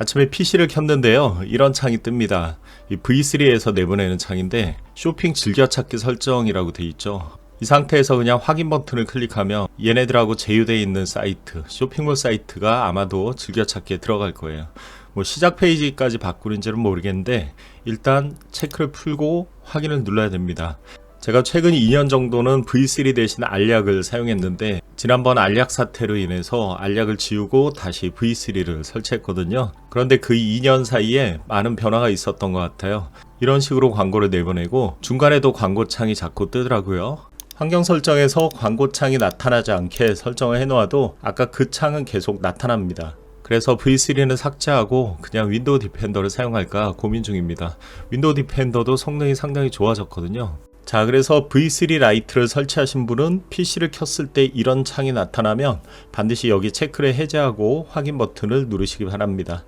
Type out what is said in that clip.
아침에 PC를 켰는데요. 이런 창이 뜹니다. 이 V3에서 내보내는 창인데 쇼핑 즐겨찾기 설정이라고 돼 있죠. 이 상태에서 그냥 확인 버튼을 클릭하면 얘네들하고 제휴되어 있는 사이트, 쇼핑몰 사이트가 아마도 즐겨찾기에 들어갈 거예요. 뭐 시작 페이지까지 바꾸는지는 모르겠는데 일단 체크를 풀고 확인을 눌러야 됩니다. 제가 최근 2년 정도는 V3 대신 알약을 사용했는데 지난번 알약 사태로 인해서 알약을 지우고 다시 V3를 설치했거든요. 그런데 그 2년 사이에 많은 변화가 있었던 것 같아요. 이런 식으로 광고를 내보내고 중간에도 광고창이 자꾸 뜨더라고요. 환경 설정에서 광고창이 나타나지 않게 설정을 해놓아도 아까 그 창은 계속 나타납니다. 그래서 V3는 삭제하고 그냥 윈도우 디펜더를 사용할까 고민 중입니다. 윈도우 디펜더도 성능이 상당히 좋아졌거든요. 자, 그래서 V3 라이트를 설치하신 분은 PC를 켰을 때 이런 창이 나타나면 반드시 여기 체크를 해제하고 확인 버튼을 누르시기 바랍니다.